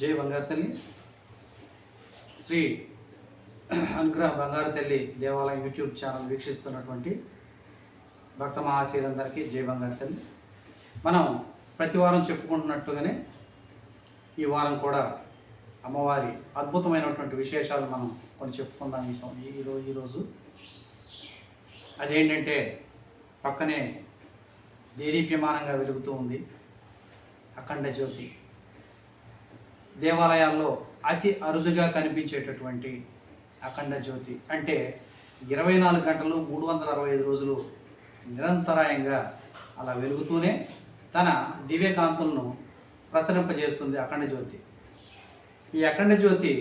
జై బంగారు తల్లి. శ్రీ అనుగ్రహ బంగారు తల్లి దేవాలయం యూట్యూబ్ ఛానల్ వీక్షిస్తున్నటువంటి భక్త మహాశీలందరికీ జై బంగారు తల్లి. మనం ప్రతి వారం చెప్పుకుంటున్నట్టుగానే ఈ వారం కూడా అమ్మవారి అద్భుతమైనటువంటి విశేషాలు మనం కొన్ని చెప్పుకుందాం ఈ సం- ఈ రోజు. ఈరోజు అదేంటంటే పక్కనే దేదీప్యమానంగా వెలుగుతూ ఉంది అఖండ జ్యోతి. దేవాలయాల్లో అతి అరుదుగా కనిపించేటటువంటి అఖండ జ్యోతి. అంటే ఇరవై నాలుగు గంటలు మూడు వందల అరవై ఐదు రోజులు నిరంతరాయంగా అలా వెలుగుతూనే తన దివ్యకాంతులను ప్రసరింపజేస్తుంది అఖండ జ్యోతి. ఈ అఖండ జ్యోతి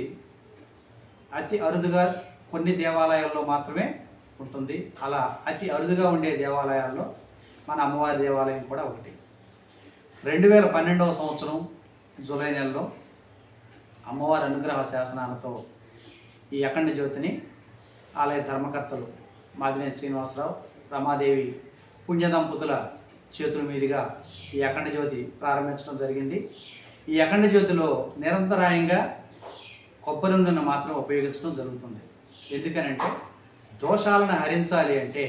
అతి అరుదుగా కొన్ని దేవాలయాల్లో మాత్రమే ఉంటుంది. అలా అతి అరుదుగా ఉండే దేవాలయాల్లో మన అమ్మవారి దేవాలయం కూడా ఒకటి. రెండు వేల పన్నెండవ సంవత్సరం జూలై నెలలో అమ్మవారి అనుగ్రహ శాసనాలతో ఈ అఖండ జ్యోతిని ఆలయ ధర్మకర్తలు మాదినే శ్రీనివాసరావు రమాదేవి పుణ్య దంపతుల చేతుల మీదుగా ఈ అఖండ జ్యోతి ప్రారంభించడం జరిగింది. ఈ అఖండ జ్యోతిలో నిరంతరాయంగా కొబ్బరి నూనెను మాత్రం ఉపయోగించడం జరుగుతుంది. ఎందుకనంటే దోషాలను హరించాలి అంటే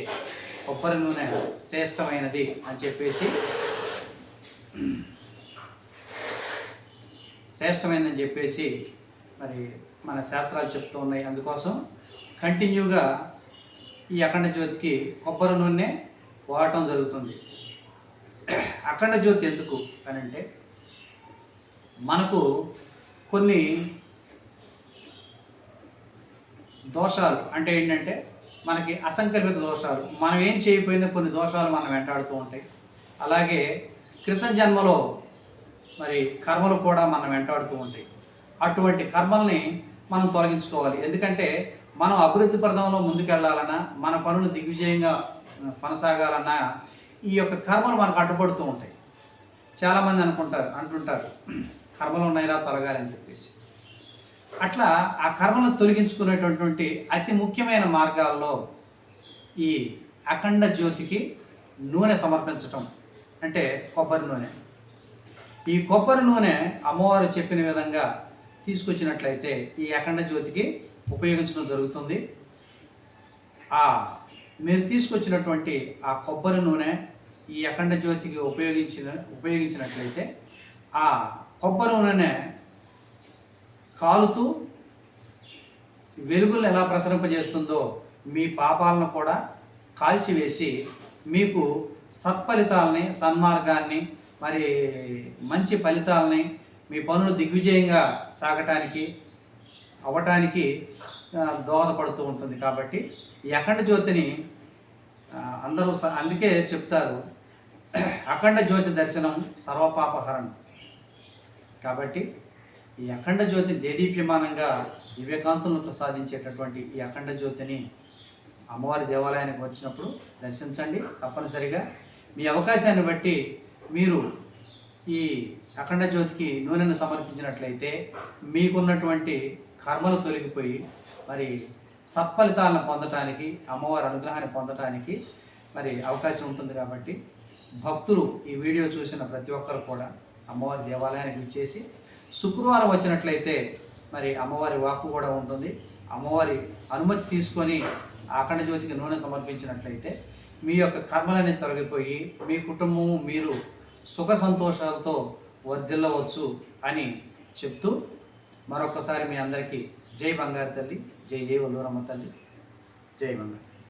కొబ్బరి నూనె శ్రేష్టమైనది అని చెప్పేసి శ్రేష్టమైనదని చెప్పేసి మరి మన శాస్త్రాలు చెప్తూ ఉన్నాయి. అందుకోసం కంటిన్యూగా ఈ అఖండ జ్యోతికి కొబ్బరి నూనె వాడటం జరుగుతుంది. అఖండ జ్యోతి ఎందుకు అని అంటే మనకు కొన్ని దోషాలు అంటే ఏంటంటే మనకి అసంకల్పిత దోషాలు. మనం ఏం చేయకపోయినా కొన్ని దోషాలు మనం వెంటాడుతూ ఉంటాయి. అలాగే క్రితం జన్మలో మరి కర్మలు కూడా మనం వెంటాడుతూ ఉంటాయి. అటువంటి కర్మల్ని మనం తొలగించుకోవాలి. ఎందుకంటే మనం అభివృద్ధి ప్రదంలో ముందుకెళ్ళాలన్నా మన పనులు దిగ్విజయంగా కొనసాగాలన్నా ఈ యొక్క కర్మలు మనకు అడ్డుపడుతూ ఉంటాయి. చాలామంది అనుకుంటారు అంటుంటారు కర్మలు ఉన్నాయిరా తొలగాలి అని చెప్పేసి. అట్లా ఆ కర్మను తొలగించుకునేటటువంటి అతి ముఖ్యమైన మార్గాల్లో ఈ అఖండ జ్యోతికి నూనె సమర్పించటం అంటే కొబ్బరి నూనె. ఈ కొబ్బరి నూనె అమ్మవారు చెప్పిన విధంగా తీసుకొచ్చినట్లయితే ఈ అఖండ జ్యోతికి ఉపయోగించడం జరుగుతుంది. ఆ మీరు తీసుకొచ్చినటువంటి ఆ కొబ్బరి నూనె ఈ అఖండ జ్యోతికి ఉపయోగించిన ఉపయోగించినట్లయితే ఆ కొబ్బరి నూనె కాలుతూ వెలుగులను ఎలా ప్రసరింపజేస్తుందో మీ పాపాలను కూడా కాల్చివేసి మీకు సత్ఫలితాలని సన్మార్గాన్ని మరి మంచి ఫలితాలని మీ పనులు దిగ్విజయంగా సాగటానికి అవ్వటానికి దోహదపడుతూ ఉంటుంది కాబట్టి ఈ అఖండ జ్యోతిని అందరూ స- అందుకే చెప్తారు అఖండ జ్యోతి దర్శనం సర్వపాపహరణం. కాబట్టి ఈ అఖండ జ్యోతి దేదీప్యమానంగా దివ్యకాంతులను ప్రసాదించేటటువంటి ఈ అఖండ జ్యోతిని అమ్మవారి దేవాలయానికి వచ్చినప్పుడు దర్శించండి తప్పనిసరిగా. మీ అవకాశాన్ని బట్టి మీరు ఈ అఖండ జ్యోతికి నూనెను సమర్పించినట్లయితే మీకున్నటువంటి కర్మలు తొలగిపోయి మరి సత్ఫలితాలను పొందటానికి అమ్మవారి అనుగ్రహాన్ని పొందటానికి మరి అవకాశం ఉంటుంది కాబట్టి భక్తులు ఈ వీడియో చూసిన ప్రతి ఒక్కరు కూడా అమ్మవారి దేవాలయానికి ఇచ్చేసి శుక్రవారం వచ్చినట్లయితే మరి అమ్మవారి వాక్కు కూడా ఉంటుంది. అమ్మవారి అనుమతి తీసుకొని అఖండ జ్యోతికి నూనె సమర్పించినట్లయితే మీ యొక్క కర్మలన్నీ తొలగిపోయి మీ కుటుంబము మీరు సుఖ సంతోషాలతో వర్ధిల్లవచ్చు అని చెప్తూ మరొకసారి మీ అందరికీ జై బంగారు తల్లి జై జై వల్లూరమ్మ తల్లి జై బంగారు.